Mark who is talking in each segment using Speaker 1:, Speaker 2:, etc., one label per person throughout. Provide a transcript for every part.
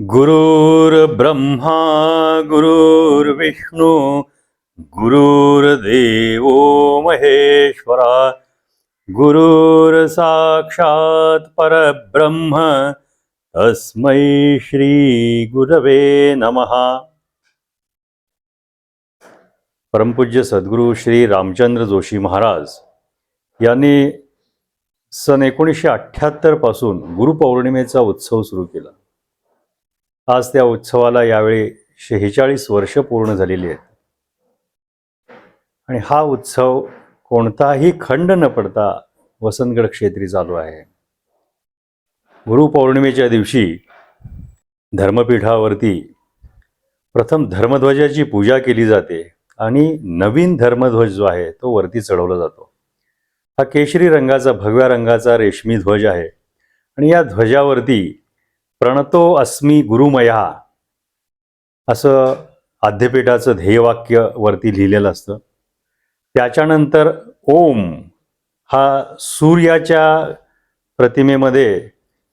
Speaker 1: गुरुर्ब्रह्मा गुरुर्विष्णू गुरुर्देव महेश्वरा गुरुर साक्षात परब्रह्म तस्मै श्री गुरवे नमः. परमपूज्य सद्गुरू श्री रामचंद्र जोशी महाराज यांनी सन एकोणीसशे अठ्ठ्याहत्तरपासून गुरुपौर्णिमेचा उत्सव सुरू केला. आज त्या उत्सवाला यावेळी शेहेचाळीस वर्ष पूर्ण झालेली आहेत. आणि हा उत्सव कोणताही खंड न पडता वसंतगड क्षेत्री चालू आहे. गुरुपौर्णिमेच्या दिवशी धर्मपीठावरती प्रथम धर्मध्वजाची पूजा केली जाते आणि नवीन धर्मध्वज जो आहे तो वरती चढवला जातो. हा केशरी रंगाचा भगव्या रंगाचा रेशमी ध्वज आहे. आणि या ध्वजावरती प्रणतो अस्मी गुरुमया. असं आद्यपीठाचं ध्येयवाक्य वरती लिहिलेलं असतं. त्याच्यानंतर ओम हा सूर्याच्या प्रतिमेमध्ये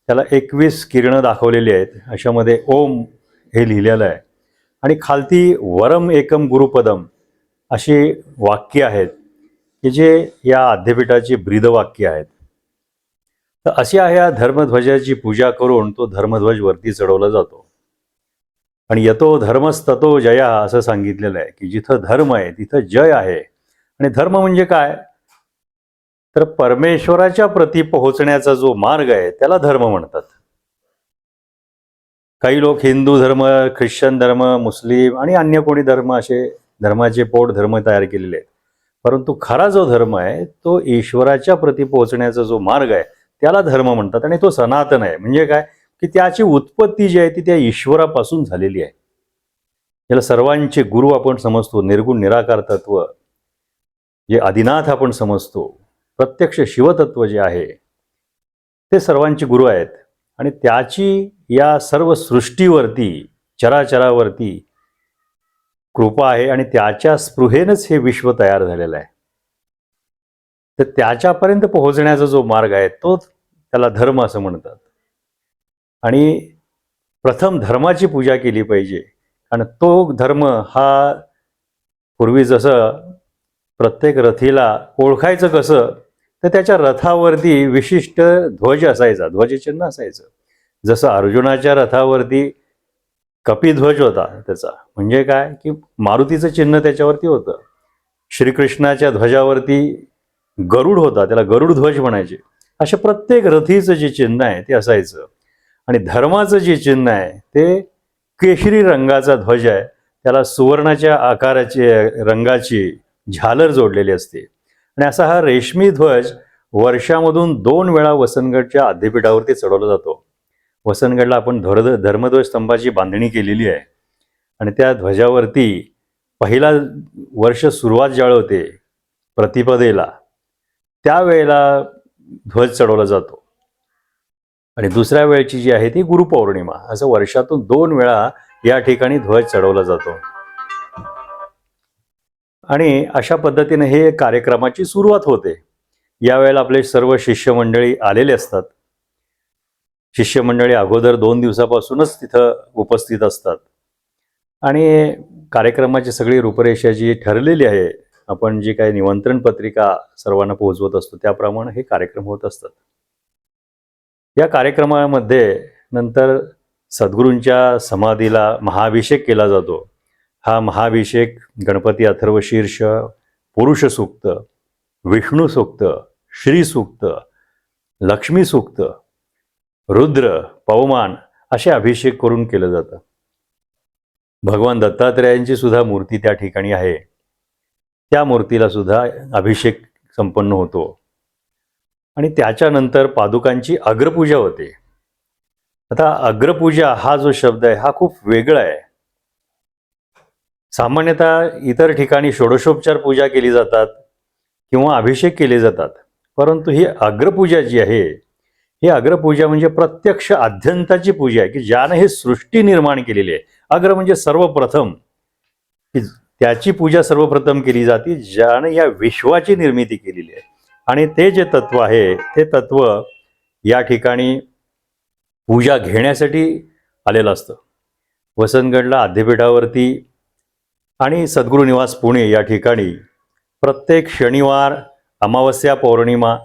Speaker 1: त्याला एकवीस किरणं दाखवलेली आहेत. अशामध्ये ओम हे लिहिलेलं आहे. आणि खालती वरम एकम गुरुपदम अशी वाक्य आहेत की जे या आद्यपीठाची ब्रीदवाक्य आहेत. तर अशा ह्या धर्मध्वजाची पूजा करून तो धर्मध्वज वरती चढवला जातो. आणि यतो धर्मस्ततो जया असं सांगितलेलं आहे की जिथं धर्म आहे तिथं जय आहे. आणि धर्म म्हणजे काय? तर परमेश्वराच्या प्रती पोहोचण्याचा जो मार्ग आहे त्याला धर्म म्हणतात. काही लोक हिंदू धर्म ख्रिश्चन धर्म मुस्लिम आणि अन्य कोणी धर्म असे धर्माचे पोट धर्म तयार केलेले आहेत. परंतु खरा जो धर्म आहे तो ईश्वराच्या प्रती पोहोचण्याचा जो मार्ग आहे त्याला धर्म म्हणतात आणि तो सनातन आहे. म्हणजे काय? की त्याची उत्पत्ती जी आहे ती त्या ईश्वरापासून झालेली आहे. याला सर्वांचे गुरु आपण समजतो. निर्गुण निराकार तत्व. जे आदिनाथ आपण समजतो. प्रत्यक्ष शिवतत्व जे आहे ते सर्वांचे गुरु आहेत. आणि त्याची या सर्व सृष्टीवरती चराचरावरती कृपा आहे आणि त्याच्या स्पृहेनच हे विश्व तयार झालेलं आहे. तर त्याच्यापर्यंत पोहोचण्याचा जो मार्ग आहे तो त्याला धर्म असं म्हणतात. आणि प्रथम धर्माची पूजा केली पाहिजे. आणि तो धर्म हा पूर्वी जसं प्रत्येक रथीला ओळखायचं कसं तर त्याच्या रथावरती विशिष्ट ध्वज असायचा ध्वजचिन्ह असायचं. जसं अर्जुनाच्या रथावरती कपिध्वज होता त्याचा. म्हणजे काय? की मारुतीचं चिन्ह त्याच्यावरती होतं. श्रीकृष्णाच्या ध्वजावरती गरुड होता त्याला गरुड ध्वज म्हणायचे. अशा प्रत्येक रथीचं जे चिन्ह आहे ते असायचं. आणि धर्माचं जे चिन्ह आहे ते केशरी रंगाचा ध्वज आहे. त्याला सुवर्णाच्या आकाराची रंगाची झालर जोडलेली असते. आणि असा हा रेशमी ध्वज वर्षामधून दोन वेळा वसनगडच्या आद्यपीठावरती चढवला जातो. वसनगडला आपण धर धर्मध्वज स्तंभाची बांधणी केलेली आहे. आणि त्या ध्वजावरती पहिला वर्ष सुरुवात ज्यावेळी होते प्रतिपदेला त्यावेळेला ध्वज चढवला जातो. आणि दुसऱ्या वेळची जी आहे ती गुरुपौर्णिमा. असं वर्षातून दोन वेळा या ठिकाणी ध्वज चढवला जातो. आणि अशा पद्धतीने हे कार्यक्रमाची सुरुवात होते. यावेळेला आपले सर्व शिष्यमंडळी आलेले असतात. शिष्यमंडळी अगोदर दोन दिवसापासूनच तिथं उपस्थित असतात. आणि कार्यक्रमाची सगळी रूपरेषा जी ठरलेली आहे आपण जी काही निमंत्रण पत्रिका सर्वांना पोहोचवत असतो त्याप्रमाणे हे कार्यक्रम होत असतात. या कार्यक्रमामध्ये नंतर सद्गुरूंच्या समाधीला महाभिषेक केला जातो. हा महाभिषेक गणपती अथर्व शीर्ष पुरुष सूक्त विष्णू सूक्त श्री सूक्त लक्ष्मी सूक्त रुद्र पवमान असे अभिषेक करून केलं जातं. भगवान दत्तात्रेयांची सुद्धा मूर्ती त्या ठिकाणी आहे. त्या मूर्तीला सुद्धा अभिषेक संपन्न होतो. आणि त्याच्यानंतर पादुकांची अग्रपूजा होते. आता अग्रपूजा हा जो शब्द आहे हा खूप वेगळा आहे. सामान्यतः इतर ठिकाणी षोडशोपचार पूजा केली जातात किंवा अभिषेक केले जातात. परंतु ही अग्रपूजा जी आहे ही अग्रपूजा म्हणजे प्रत्यक्ष अध्यंताची पूजा आहे की ज्यानं ही सृष्टी निर्माण केलेली आहे. अग्र म्हणजे सर्वप्रथम की त्याची पूजा सर्वप्रथम केली जाते ज्याने या विश्वाची निर्मिती केलेली आहे. आणि ते जे तत्व आहे ते तत्व या ठिकाणी पूजा घेण्यासाठी आलेलं असतं. वसंतगडला आद्यपीठावरती आणि सद्गुरू निवास पुणे या ठिकाणी प्रत्येक शनिवार अमावस्या पौर्णिमा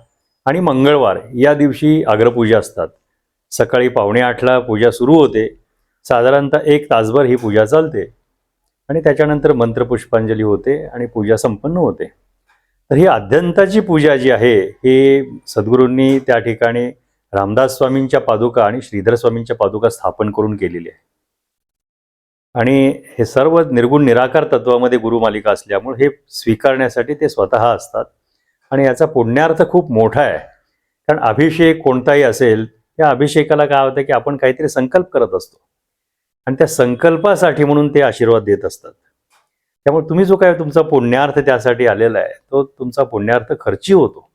Speaker 1: आणि मंगळवार या दिवशी अग्रपूजा असतात. सकाळी पावणे आठला पूजा सुरू होते. साधारणतः एक तासभर ही पूजा चालते. आणि त्याच्यानंतर मंत्रपुष्पांजली होते आणि पूजा संपन्न होते. तर ही आद्यंताची पूजा जी आहे ही सद्गुरूंनी त्या ठिकाणी रामदास स्वामींच्या पादुका आणि श्रीधर स्वामींच्या पादुका स्थापन करून केलेली आहे. आणि हे सर्व निर्गुण निराकार तत्वामध्ये गुरुमालिका असल्यामुळे हे स्वीकारण्यासाठी ते स्वतः असतात. आणि याचा पुण्यार्थ खूप मोठा आहे. कारण अभिषेक कोणताही असेल त्या अभिषेकाला काय होतं की आपण काहीतरी संकल्प करत असतो. आणि त्या संकल्पासाठी म्हणून ते आशीर्वाद देत असतात. त्यामुळे तुम्ही जो काय तुमचा पुण्यार्थ त्यासाठी आलेला आहे तो तुमचा पुण्यार्थ खर्ची होतो.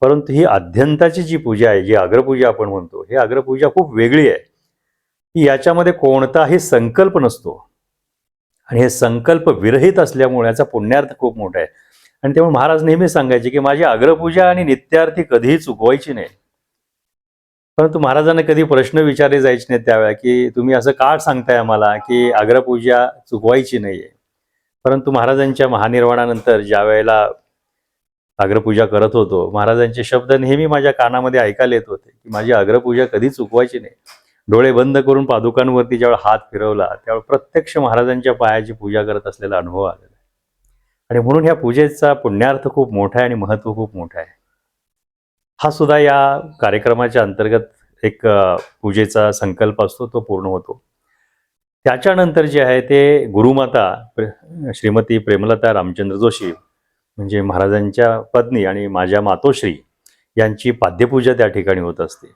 Speaker 1: परंतु ही आद्यंताची जी पूजा आहे जी अग्रपूजा आपण म्हणतो ही अग्रपूजा खूप वेगळी आहे. की याच्यामध्ये कोणताही संकल्प नसतो. आणि हे संकल्प विरहित असल्यामुळे याचा पुण्यार्थ खूप मोठा आहे. आणि त्यामुळे महाराज नेहमी सांगायचे की माझी अग्रपूजा आणि नित्यार्थी कधीही चुकवायची नाही. परंतु महाराजांना कधी प्रश्न विचारले जायचे नाहीत त्यावेळेला की तुम्ही असं का सांगताय आम्हाला की अग्रपूजा चुकवायची नाहीये? परंतु महाराजांच्या महानिर्वाणानंतर ज्या वेळेला आग्रपूजा करत होतो महाराजांचे शब्द नेहमी माझ्या कानामध्ये ऐकायला येत होते की माझी अग्रपूजा कधी चुकवायची नाही. डोळे बंद करून पादुकांवरती ज्यावेळेला हात फिरवला त्यावेळेला प्रत्यक्ष महाराजांच्या पायाची पूजा करत असलेला अनुभव आलेला आहे. आणि म्हणून ह्या पूजेचा पुण्यार्थ खूप मोठा आहे आणि महत्त्व खूप मोठं आहे. हा सुद्धा या कार्यक्रमाच्या अंतर्गत एक पूजेचा संकल्प असतो तो पूर्ण होतो. त्याच्यानंतर जे आहे ते गुरुमाता प्रे- श्रीमती प्रेमलता रामचंद्र जोशी म्हणजे महाराजांच्या पत्नी आणि माझ्या मातोश्री यांची पाद्यपूजा त्या ठिकाणी होत असते.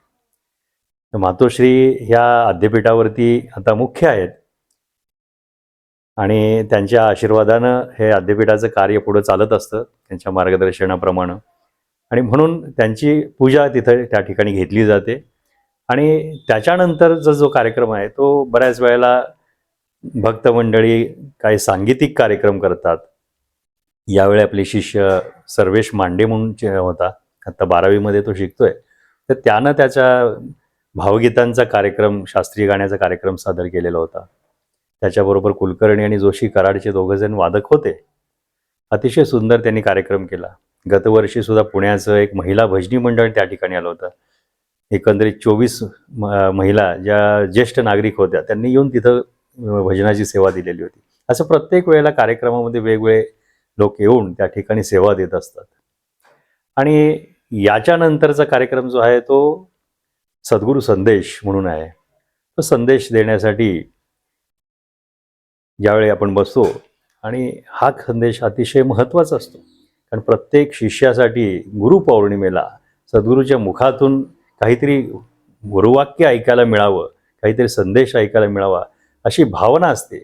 Speaker 1: तर मातोश्री ह्या आद्यपीठावरती आता मुख्य आहेत. आणि त्यांच्या आशीर्वादानं हे आद्यपीठाचं कार्य पुढं चालत असतं त्यांच्या मार्गदर्शनाप्रमाणे. आणि म्हणून त्यांची पूजा तिथं त्या ठिकाणी घेतली जाते. आणि त्याच्यानंतरचा जो कार्यक्रम आहे तो बऱ्याच वेळेला भक्त मंडळी काही सांगीतिक कार्यक्रम करतात. यावेळी आपले शिष्य सर्वेश मांडे म्हणून होता आता बारावीमध्ये तो शिकतोय. तर त्यानं त्याच्या भावगीतांचा कार्यक्रम शास्त्रीय गाण्याचा कार्यक्रम सादर केलेला होता. त्याच्याबरोबर कुलकर्णी आणि जोशी कराडचे दोघं जण वादक होते. अतिशय सुंदर त्यांनी कार्यक्रम केला. गतवर्षी सुद्धा पुण्याचं एक महिला भजनी मंडळ त्या ठिकाणी आलं होतं. एकंदरीत चोवीस महिला ज्या ज्येष्ठ नागरिक होत्या त्यांनी येऊन तिथं भजनाची सेवा दिलेली होती. असं प्रत्येक वेळेला कार्यक्रमामध्ये वेगवेगळे लोक येऊन त्या ठिकाणी सेवा देत असतात. आणि याच्यानंतरचा कार्यक्रम जो आहे तो सद्गुरू संदेश म्हणून आहे. तो संदेश देण्यासाठी ज्यावेळी आपण बसतो आणि हा संदेश अतिशय महत्त्वाचा असतो. कारण प्रत्येक शिष्यासाठी गुरुपौर्णिमेला सद्गुरूच्या मुखातून काहीतरी गुरुवाक्य ऐकायला मिळावं काहीतरी संदेश ऐकायला मिळावा अशी भावना असते.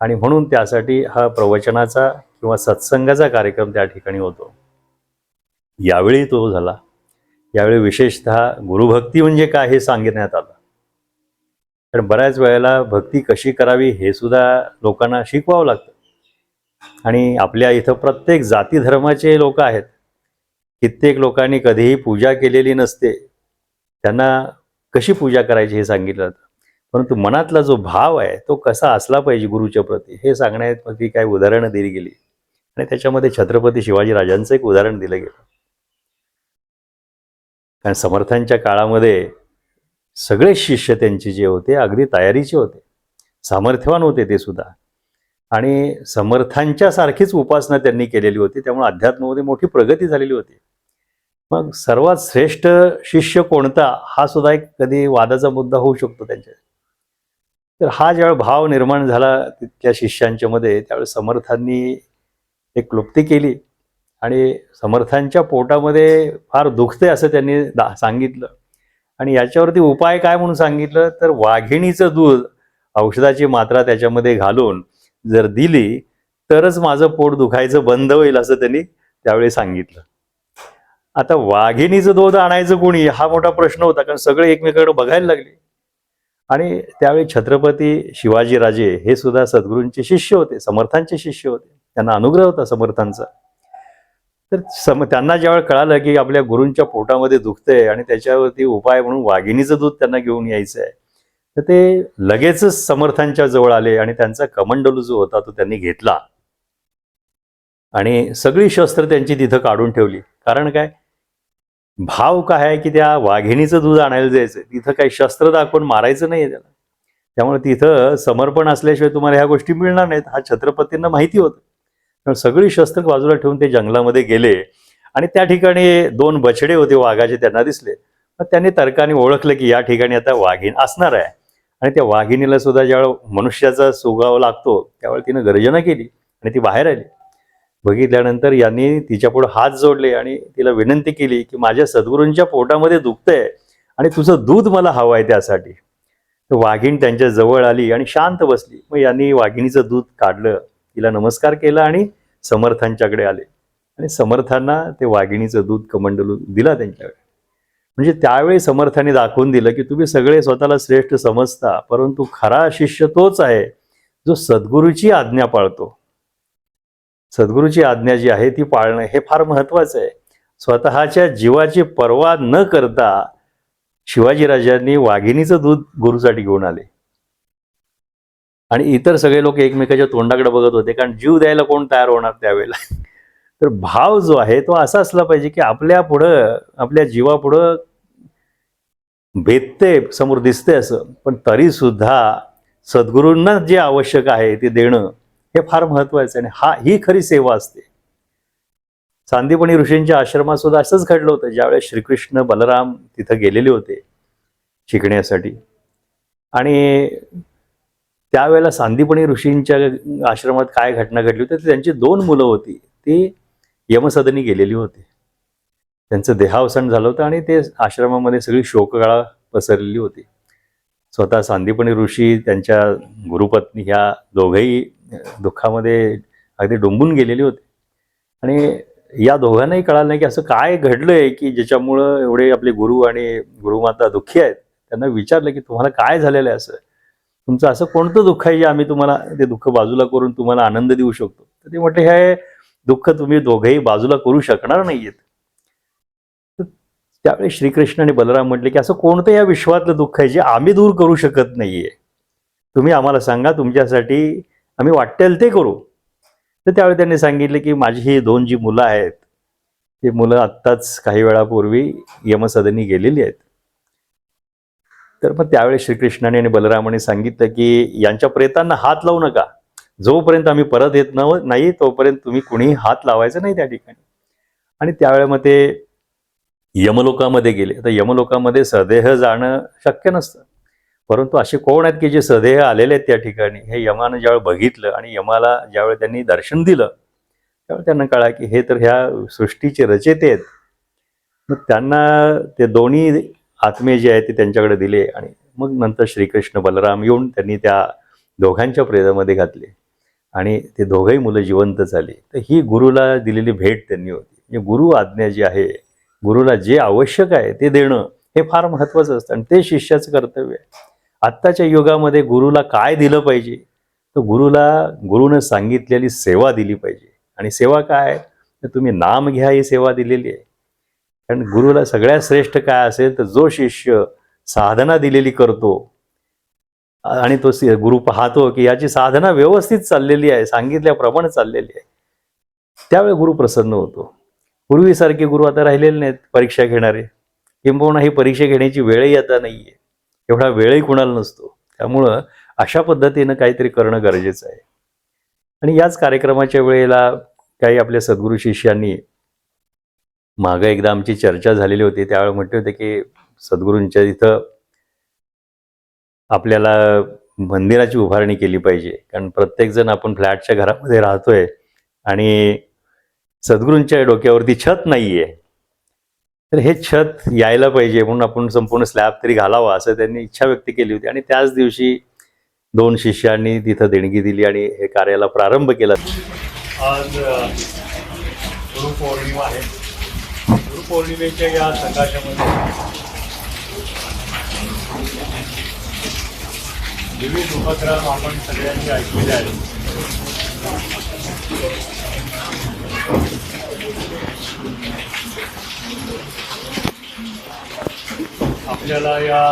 Speaker 1: आणि म्हणून त्यासाठी हा प्रवचनाचा किंवा सत्संगाचा कार्यक्रम त्या ठिकाणी होतो. यावेळी तो झाला. यावेळी विशेषतः गुरुभक्ती म्हणजे काय हे सांगण्यात आलं. कारण बऱ्याच वेळेला भक्ती कशी करावी हे सुद्धा लोकांना शिकवावं लागतं. आणि आपल्या इथं प्रत्येक जाती धर्माचे लोक आहेत. कित्येक लोकांनी कधीही पूजा केलेली नसते. त्यांना कशी पूजा करायची हे सांगितलं जातं. परंतु मनातला जो भाव आहे तो कसा असला पाहिजे गुरुच्या प्रती हे सांगण्यापैकी काही उदाहरणं दिली गेली. आणि त्याच्यामध्ये छत्रपती शिवाजी राजांचं एक उदाहरण दिलं गेलं. कारण समर्थांच्या काळामध्ये सगळे शिष्य त्यांचे जे होते अगदी तयारीचे होते. सामर्थ्यवान होते ते सुद्धा. आणि समर्थांच्या सारखीच उपासना त्यांनी केलेली होती. त्यामुळे अध्यात्मामध्ये मोठी प्रगती झालेली होती. मग सर्वात श्रेष्ठ शिष्य कोणता? हा सुद्धा एक कधी वादाचा मुद्दा होऊ शकतो त्यांच्या तर हा ज्यावेळी भाव निर्माण झाला तिथल्या शिष्यांच्या मध्ये त्यावेळी समर्थांनी एक क्लुप्ती केली. आणि समर्थांच्या पोटामध्ये फार दुखते असं त्यांनी दा सांगितलं. आणि याच्यावरती उपाय काय म्हणून सांगितलं? तर वाघिणीचं दूध औषधाची मात्रा त्याच्यामध्ये घालून जर दिली तरच माझं पोट दुखायचं बंद होईल असं त्यांनी त्यावेळी सांगितलं. आता वाघिणीचं दूध आणायचं कोणी? हा मोठा प्रश्न होता कारण सगळे एकमेकांकडे बघायला लागले. आणि त्यावेळी छत्रपती शिवाजीराजे हे सुद्धा सद्गुरूंचे शिष्य होते समर्थांचे शिष्य होते. त्यांना अनुग्रह होता समर्थांचा. तर सम त्यांना ज्यावेळी कळालं की आपल्या गुरूंच्या पोटामध्ये दुखतंय आणि त्याच्यावरती उपाय म्हणून वाघिणीचं दूध त्यांना घेऊन यायचं आहे तर ते लगेचच समर्थांच्या जवळ आले आणि त्यांचा कमंडलू जो होता तो त्यांनी घेतला. आणि सगळी शस्त्र त्यांची तिथं काढून ठेवली. कारण काय? भाव काय आहे की त्या वाघिणीचं दूध आणायला जायचं तिथं काही शस्त्र दाखवून मारायचं नाही त्याला. त्यामुळे तिथं समर्पण असल्याशिवाय तुम्हाला ह्या गोष्टी मिळणार नाहीत. हा छत्रपतींना माहिती होतं. पण सगळी शस्त्र बाजूला ठेवून ते जंगलामध्ये गेले. आणि त्या ठिकाणी दोन बछडे होते वाघाचे त्यांना दिसले. मग त्यांनी तर्काने ओळखलं की या ठिकाणी आता वाघीण असणार आहे. आणि त्या वाघिणीला सुद्धा ज्यावेळेला मनुष्याचा सुगाव लागतो त्यावेळेला तिनं गर्जना केली आणि ती बाहेर आली. बघितल्यानंतर यांनी तिच्यापुढे हात जोडले आणि तिला विनंती केली की माझ्या सद्गुरूंच्या पोटामध्ये दुखतंय आणि तुझं दूध मला हवं आहे त्यासाठी. तर वाघिण त्यांच्या जवळ आली आणि शांत बसली. मग यांनी वाघिणीचं दूध काढलं तिला नमस्कार केला आणि समर्थांच्याकडे आले. आणि समर्थांना ते वाघिणीचं दूध कमंडलून दिला त्यांच्याकडे. म्हणजे त्यावेळी समर्थाने दाखवून दिलं की तुम्ही सगळे स्वतःला श्रेष्ठ समजता परंतु खरा शिष्य तोच आहे जो सद्गुरूची आज्ञा पाळतो. सद्गुरूची आज्ञा जी आहे ती पाळणं हे फार महत्वाचं आहे. स्वतःच्या जीवाची पर्वा न करता शिवाजीराजांनी वाघिणीचं दूध गुरुसाठी घेऊन आले. आणि इतर सगळे लोक एकमेकाच्या तोंडाकडे बघत होते कारण जीव द्यायला कोण तयार होणार त्यावेळेला? तर भाव जो आहे तो असा असला पाहिजे की आपल्या पुढं आपल्या जीवापुढं भेटते समोर दिसते असं. पण तरी सुद्धा सद्गुरूंना जे आवश्यक आहे ते देणं हे फार महत्वाचं आहे. आणि हा ही खरी सेवा असते. चांदीपणी ऋषींच्या आश्रमात सुद्धा असंच घडलं होतं. ज्यावेळेस श्रीकृष्ण बलराम तिथं गेलेले होते शिकण्यासाठी. आणि त्यावेळेला सांदीपणी ऋषींच्या आश्रमात काय घटना घडली होती? त्यांची दोन मुलं होती. ती यमसदनी गेलेली होती. त्यांचं देहावसान झालं होतं आणि ते आश्रमामध्ये सगळी शोककळा पसरलेली होती. स्वतः सांदीपणी ऋषी त्यांच्या गुरुपत्नी ह्या दोघंही दुःखामध्ये अगदी डोंबून गेलेली होती. आणि या दोघांनाही कळालं नाही की असं काय घडलंय की ज्याच्यामुळं एवढे आपले गुरु आणि गुरुमाता दुःखी आहेत. त्यांना विचारलं की तुम्हाला काय झालेलं आहे असं? तुमचं असं कोणतं दुःख आहे जे आम्ही तुम्हाला ते दुःख बाजूला करून तुम्हाला आनंद देऊ शकतो? तर ते म्हटले हे दुःख तुम्ही दोघेही बाजूला करू शकणार नाहीयेत. त्यावेळी श्रीकृष्ण आणि बलराम म्हटले की असं कोणतं या विश्वातलं दुःख आहे जे आम्ही दूर करू शकत नाहीये. तुम्ही आम्हाला सांगा तुमच्यासाठी आम्ही वाटेल ते करू. तर त्यावेळी त्यांनी सांगितले की माझी ही दोन जी मुलं आहेत ती मुलं आत्ताच काही वेळापूर्वी यमसदनी गेलेली आहेत. तर मग त्यावेळी श्रीकृष्णाने आणि बलरामाने सांगितलं की यांच्या प्रेतांना हात लावू नका. जोपर्यंत आम्ही परत येत नाही तोपर्यंत तुम्ही कुणीही हात लावायचं नाही त्या ठिकाणी. आणि त्यावेळेमध्ये मग ते यमलोकामध्ये गेले. तर यमलोकामध्ये सदेह जाणं शक्य नसतं. परंतु असे कोण आहेत की जे सदेह आलेले आहेत त्या ठिकाणी? हे यमानं ज्यावेळी बघितलं आणि यमाला ज्यावेळी त्यांनी दर्शन दिलं त्यावेळी त्यांना कळा की हे तर ह्या सृष्टीचे रचेते आहेत. मग त्यांना ते दोन्ही आत्मे जे आहेत ते त्यांच्याकडे दिले आणि मग नंतर श्रीकृष्ण बलराम येऊन त्यांनी त्या दोघांच्या प्रेतामध्ये घातले. आणि ते दोघंही मुलं जिवंत झाली. तर ही गुरुला दिलेली भेट त्यांनी होती. म्हणजे गुरु आज्ञा जी आहे गुरुला जे आवश्यक आहे ते देणं हे फार महत्त्वाचं असतं. आणि ते शिष्याचं कर्तव्य आहे. आत्ताच्या युगामध्ये गुरुला काय दिलं पाहिजे? तर गुरुला गुरुनं सांगितलेली सेवा दिली पाहिजे. आणि सेवा काय? तर तुम्ही नाम घ्या ही सेवा दिलेली आहे. कारण गुरुला सगळ्यात श्रेष्ठ काय असेल तर जो शिष्य साधना दिलेली करतो आणि तो गुरु पाहतो की याची साधना व्यवस्थित चाललेली आहे सांगितल्याप्रमाणे चाललेली आहे. त्यावेळी गुरु प्रसन्न होतो. पूर्वीसारखे गुरु आता राहिलेले नाहीत परीक्षा घेणारे. किंबहुना ही परीक्षा घेण्याची वेळही आता नाहीये. एवढा वेळही कुणाला नसतो. त्यामुळं अशा पद्धतीनं काहीतरी करणं गरजेचं आहे. आणि याच कार्यक्रमाच्या वेळेला काही आपल्या सद्गुरू शिष्यांनी मागं एकदा आमची चर्चा झालेली होती. त्यावेळी म्हटले होते की सद्गुरूंच्या इथं आपल्याला मंदिराची उभारणी केली पाहिजे. कारण प्रत्येकजण आपण फ्लॅटच्या घरामध्ये राहतोय आणि सद्गुरूंच्या डोक्यावरती छत नाहीये. तर हे छत यायला पाहिजे म्हणून आपण संपूर्ण स्लॅब तरी घालावा असं त्यांनी इच्छा व्यक्त केली होती. आणि त्याच दिवशी दोन शिष्यांनी तिथं देणगी दिली आणि हे कार्याला प्रारंभ केला. आज गुरुपौर्णिमा आहे. गुरुपौर्णिमेच्या या सकाशामध्ये विविध उपक्रम आपण सगळ्यांनी ऐकलेले आहेत. आपल्याला या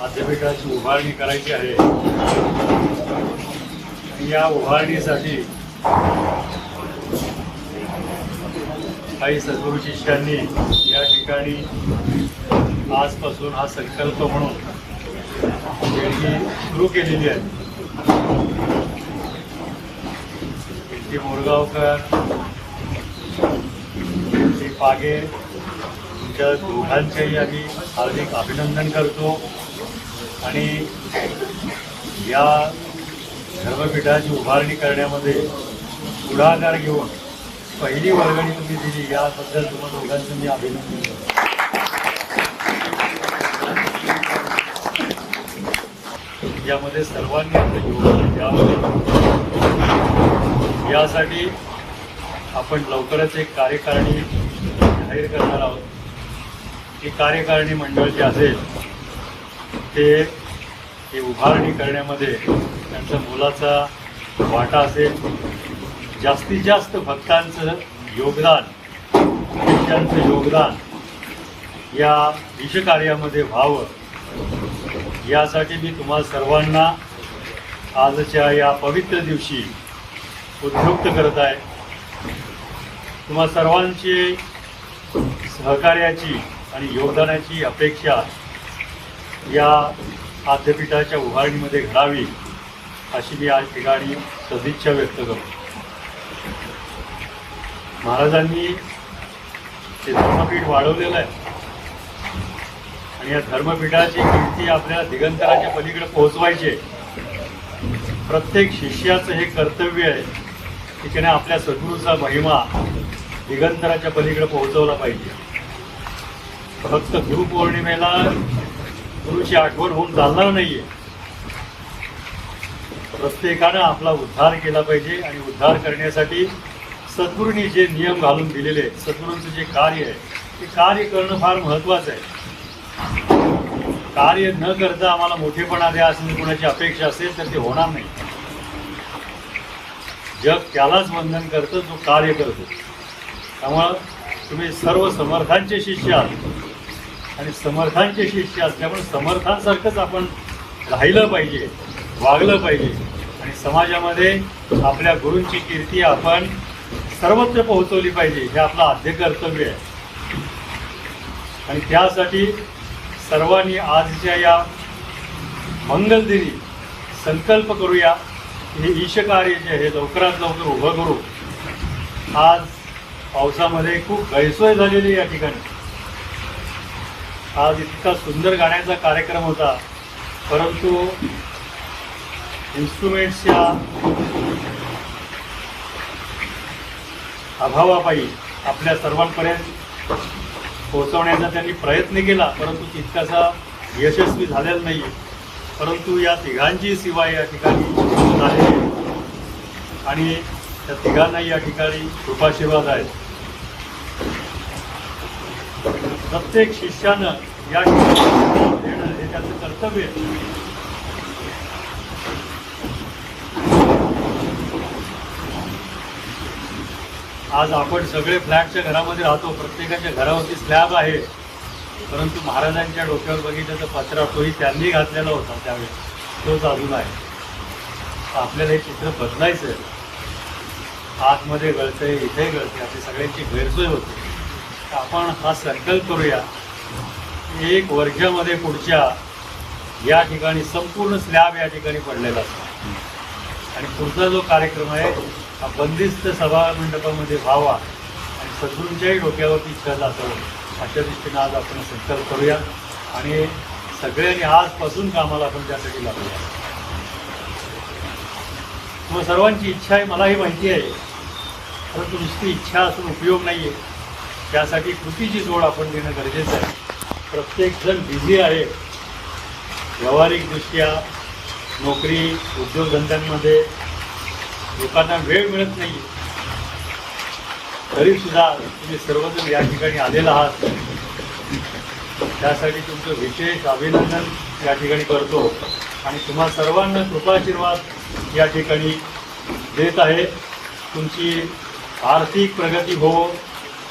Speaker 1: माध्यमिकाची उभारणी करायची आहे. या उभारणीसाठी काही सद्गुरू शिष्यांनी या ठिकाणी आजपासून हा संकल्प म्हणून देणगी सुरू केलेली आहे. कीर्ती मोरगावकर श्री पागे तुमच्या दोघांचेही आम्ही हार्दिक अभिनंदन करतो. आणि या धर्मपीठाची उभारणी करण्यामध्ये पुढाकार घेऊन पहिली वर्गणी तुम्ही दिली याबद्दल तुम्हाला दोघांचं मी अभिनंदन करतो. यामध्ये सर्वांनी आपलं योगदान द्यावं. यासाठी आपण लवकरच एक कार्यकारिणी जाहीर करणार आहोत. ही कार्यकारिणी मंडळ जे असेल ते ही उभारणी करण्यामध्ये त्यांचा मोलाचा वाटा असेल. जास्तीत जास्त भक्तांचं योगदान शिष्यांचं योगदान या विषकार्यामध्ये व्हावं. यासाठी मी तुम्हा सर्वांना आजच्या या पवित्र दिवशी उद्युक्त करत आहे. तुम्हा सर्वांची सहकार्याची आणि योगदानाची अपेक्षा या आद्यपीठाच्या उभारणीमध्ये घडावी अशी मी आज ठिकाणी सदिच्छा व्यक्त करतो. महाराजांनी ते धर्मपीठ वाढवलेलं आहे. आणि या धर्मपीठाची कीर्ती आपल्या दिगंतराच्या पलीकडे पोहोचवायची आहे. प्रत्येक शिष्याचं हे कर्तव्य आहे की त्याने आपल्या सद्गुरूचा महिमा दिगंतराच्या पलीकडे पोहोचवला पाहिजे. फक्त गुरुपौर्णिमेला गुरुची आठवण होऊन चालणार नाहीये. प्रत्येकानं आपला उद्धार केला पाहिजे आणि उद्धार करण्यासाठी सद्गुरूंनी जे नियम घालून दिलेले सद्गुरूंचं जे कार्य आहे ते कार्य करणं फार महत्त्वाचं आहे. कार्य न करता आम्हाला मोठेपणा द्या असं कोणाची अपेक्षा असेल तर ते होणार नाही. जग त्यालाच वंदन करतं जो कार्य करतो त्यामुळं तुम्ही सर्व समर्थांचे शिष्य आहात. आणि समर्थांचे शिष्य असल्यामुळे समर्थांसारखंच आपण राहिलं पाहिजे वागलं पाहिजे. आणि समाजामध्ये आपल्या गुरूंची कीर्ती आपण सर्वत्र पोहोचवली पाहिजे हे आपलं आद्य कर्तव्य आहे. आणि त्यासाठी सर्वांनी आजच्या या मंगलदिनी संकल्प करूया हे ईशकार्य जे आहे लवकरात लवकर उभं करू. आज पावसामध्ये खूप गैरसोय झालेली या ठिकाणी. आज इतका सुंदर गाण्याचा कार्यक्रम होता परंतु इन्स्ट्रुमेंट्सच्या अभावापायी आपल्या सर्वांपर्यंत पोहोचवण्याचा त्यांनी प्रयत्न केला परंतु तितकासा यशस्वी झालेला नाही परंतु या तिघांची सेवा या ठिकाणी आहे. आणि त्या तिघांना या ठिकाणी कृपाशीर्वाद आहेत प्रत्येक शिष्यानं या ठिकाणी देणं हे त्याचं कर्तव्य आहे. आज आपण सगळे फ्लॅटच्या घरामध्ये राहतो. प्रत्येकाच्या घरावरती स्लॅब आहे. परंतु महाराजांच्या डोक्यावर बघितलं तर पत्रा तोही त्यांनी घातलेला होता त्यावेळेस तोच अजून आहे. आपल्याला हे चित्र बदलायचं आहे आतमध्ये गळतंय इथे गळते आपली सगळ्यांची गैरसोय होते. तर आपण हा संकल्प करूया. एक वर्षामध्ये पुढच्या या ठिकाणी संपूर्ण स्लॅब या ठिकाणी पडलेला असतो. आणि पुढचा जो कार्यक्रम आहे हा बंदिस्त सभा मंडपामध्ये व्हावा आणि सद्गुरूंच्याही डोक्यावरती छत असावं अशा दृष्टीनं आज आपण संकल्प करूया आणि सगळ्यांनी आजपासून कामाला आपण त्यासाठी लागूया मग सर्वांची इच्छा आहे मलाही माहिती आहे परंतु नुसती इच्छा असून उपयोग नाही आहे त्यासाठी कृतीची जोड आपण देणं गरजेचं आहे. प्रत्येकजण बिझी आहे. व्यावहारिकदृष्ट्या नोकरी उद्योगधंद्यांमध्ये लोकांना वेळ मिळत नाही. तरी सुद्धा तुम्ही सर्वजण या ठिकाणी आलेला आहात. त्यासाठी तुमचं विशेष अभिनंदन या ठिकाणी करतो. आणि तुम्हा सर्वांना कृपाशीर्वाद या ठिकाणी देत आहे. तुमची आर्थिक प्रगती हो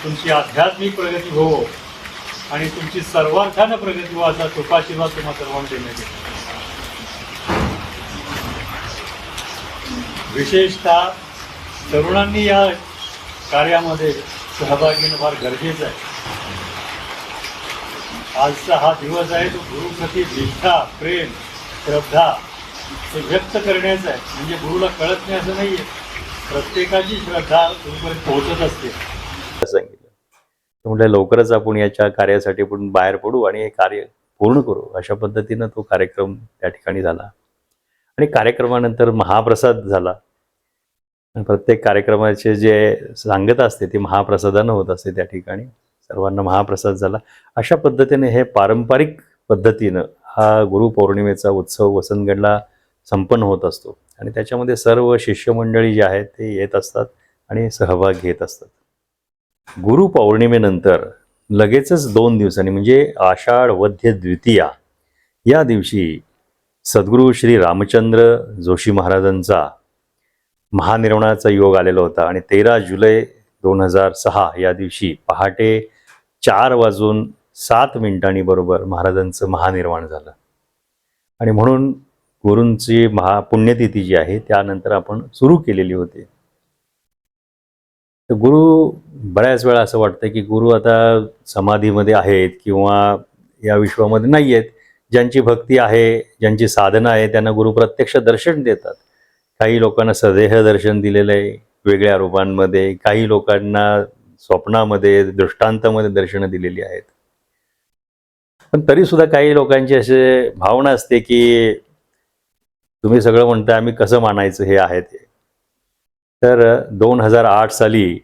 Speaker 1: तुमची आध्यात्मिक प्रगती हो
Speaker 2: आणि तुमची सर्वार्थानं प्रगती हो असा कृपाशीर्वाद तुम्हा सर्वांना देण्यात येतो विशेषतः तरुणांनी या कार्यामध्ये सहभागी होणं फार गरजेचं आहे. आजचा हा दिवस आहे तो गुरुप्रती निष्ठा प्रेम श्रद्धा हे व्यक्त करण्याचं आहे. म्हणजे गुरुला कळत नाही असं नाहीये. प्रत्येकाची श्रद्धा गुरुपर्यंत पोहोचत असते.
Speaker 1: सांगितलं. म्हटलं लवकरच आपण याच्या कार्यासाठी पण बाहेर पडू आणि हे कार्य पूर्ण करू. अशा पद्धतीनं तो कार्यक्रम त्या ठिकाणी झाला. आणि कार्यक्रमानंतर महाप्रसाद झाला. प्रत्येक कार्यक्रमाचे जे सांगत असते ते महाप्रसादानं होत असते त्या ठिकाणी. सर्वांना महाप्रसाद झाला. अशा पद्धतीने हे पारंपरिक पद्धतीनं हा गुरुपौर्णिमेचा उत्सव वसंतगडला संपन्न होत असतो. आणि त्याच्यामध्ये सर्व शिष्यमंडळी जे आहेत ते येत असतात आणि सहभाग घेत असतात. गुरुपौर्णिमेनंतर लगेचच दोन दिवसांनी म्हणजे आषाढ वध्य द्वितीया या दिवशी सद्गुरू श्री रामचंद्र जोशी महाराजांचा महानिर्वाणाचा योग आलेला होता आणि तेरा जुलै दोन हजार सहा या दिवशी पहाटे चार वाजून सात मिनिटांनी बरोबर महाराजांचं महानिर्वाण झालं. आणि म्हणून गुरूंची महा पुण्यतिथी जी आहे त्यानंतर आपण सुरू केलेली होती. तर गुरु बऱ्याच वेळा असं वाटतं की गुरु आता समाधीमध्ये आहेत किंवा या विश्वामध्ये नाही आहेत ज्यांची भक्ती आहे ज्यांची साधना आहे त्यांना गुरु प्रत्यक्ष दर्शन देतात. काही लोकांना सदेह दर्शन दिलेलं आहे वेगळ्या रूपांमध्ये काही लोकांना स्वप्नामध्ये दृष्टांतामध्ये दर्शनं दिलेली आहेत. पण तरी सुद्धा काही लोकांची असे भावना असते की तुम्ही सगळं म्हणताय आम्ही कसं मानायचं हे आहे ते. तर दोन हजार आठ साली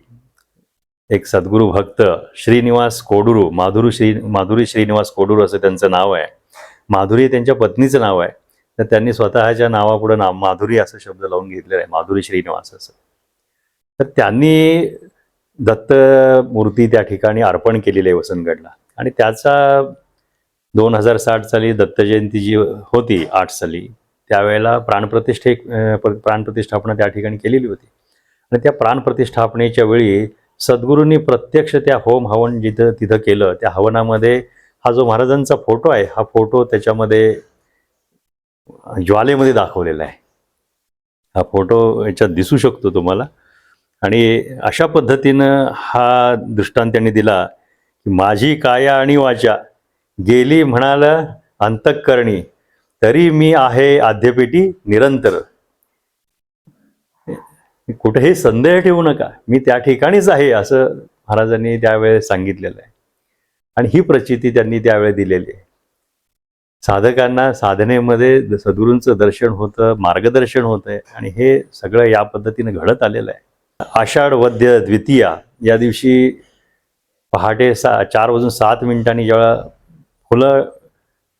Speaker 1: एक सद्गुरू भक्त श्रीनिवास कोडुरू माधुरी श्री माधुरी श्रीनिवास कोडुरू असं त्यांचं नाव आहे. माधुरी त्यांच्या पत्नीचं नाव आहे. तर त्यांनी स्वतःच्या नावापुढे नाव माधुरी असं शब्द लावून घेतलेला आहे माधुरी श्रीनिवास असं. तर त्यांनी दत्त मूर्ती त्या ठिकाणी अर्पण केलेली आहे वसंतगडला. आणि त्याचा दोन हजार साठ साली दत्त जयंती जी होती आठ साली त्यावेळेला प्राणप्रतिष्ठे प्राणप्रतिष्ठापना त्या ठिकाणी केलेली होती. आणि त्या प्राणप्रतिष्ठापनेच्या वेळी सद्गुरूंनी प्रत्यक्ष त्या होम हवन जिथं तिथं केलं त्या हवनामध्ये हा जो महाराजांचा फोटो आहे हा फोटो त्याच्यामध्ये ज्वालेमध्ये दाखवलेला आहे. हा फोटो याच्यात दिसू शकतो तुम्हाला. आणि अशा पद्धतीनं हा दृष्टांत त्यांनी दिला की माझी काया आणि वाचा गेली म्हणाल अंतःकरणी तरी मी आहे आद्यपेटी निरंतर. कुठेही संदेह ठेवू नका मी त्या ठिकाणीच आहे असं महाराजांनी त्यावेळेस सांगितलेलं आहे. आणि ही प्रचिती त्यांनी त्यावेळी दिलेली आहे. साधकांना साधनेमध्ये सद्गुरूंचं दर्शन होतं मार्गदर्शन होतंय आणि हे सगळं या पद्धतीनं घडत आलेलं आहे. आषाढ वद्य द्वितीया या दिवशी पहाटे सा चार वाजून सात मिनिटांनी जेव्हा फुलं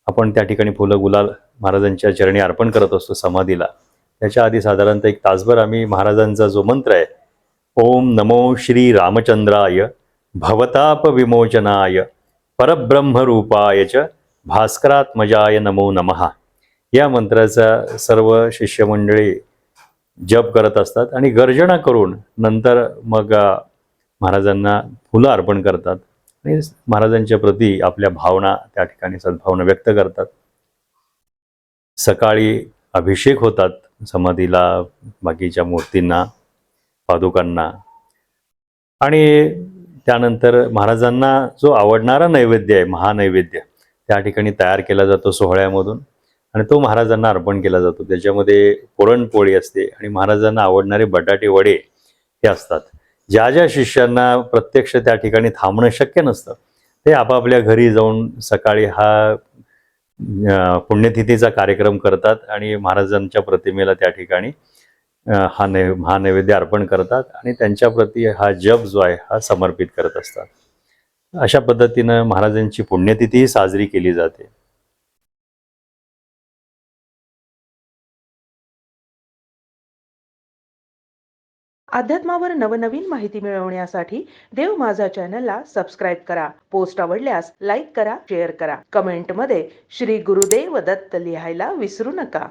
Speaker 1: आपण त्या ठिकाणी फुलं गुलाल महाराजांच्या चरणी अर्पण करत असतो समाधीला. त्याच्या आधी साधारणतः एक तासभर आम्ही महाराजांचा जो मंत्र आहे ओम नमो श्री रामचंद्राय भवताप विमोचनाय. परब्रह्मरूपाय च भास्करात्मजाय नमो नमः. या मंत्राचा सर्व शिष्यमंडळी जप करत असतात आणि गर्जना करून नंतर मग महाराजांना फुलं अर्पण करतात. आणि महाराजांच्या प्रती आपल्या भावना त्या ठिकाणी सद्भावना व्यक्त करतात. सकाळी अभिषेक होतात समाधीला बाकीच्या मूर्तींना पादुकांना. आणि त्यानंतर महाराजांना जो आवडणारा नैवेद्य आहे महानैवेद्य त्या ठिकाणी तयार केला जातो सोहळ्यामधून. आणि तो महाराजांना अर्पण केला जातो. त्याच्यामध्ये पुरणपोळी असते आणि महाराजांना आवडणारे बटाटे वडे हे असतात. ज्या ज्या शिष्यांना प्रत्यक्ष त्या ठिकाणी थांबणं शक्य नसतं ते आपापल्या घरी जाऊन सकाळी हा पुण्यतिथीचा कार्यक्रम करतात आणि महाराजांच्या प्रतिमेला त्या ठिकाणी हा नै हा नैवेद्य अर्पण करतात आणि त्यांच्याप्रती हा जप जो आहे हा समर्पित करत असतात. अशा पद्धतीनं महाराजांची पुण्यतिथीही साजरी केली जाते.
Speaker 3: अध्यात्मावर नवनवीन माहिती मिळवण्यासाठी देव माझा चॅनलला सबस्क्राईब करा. पोस्ट आवडल्यास लाईक करा शेअर करा. कमेंटमध्ये श्री गुरुदेव दत्त लिहायला विसरू नका.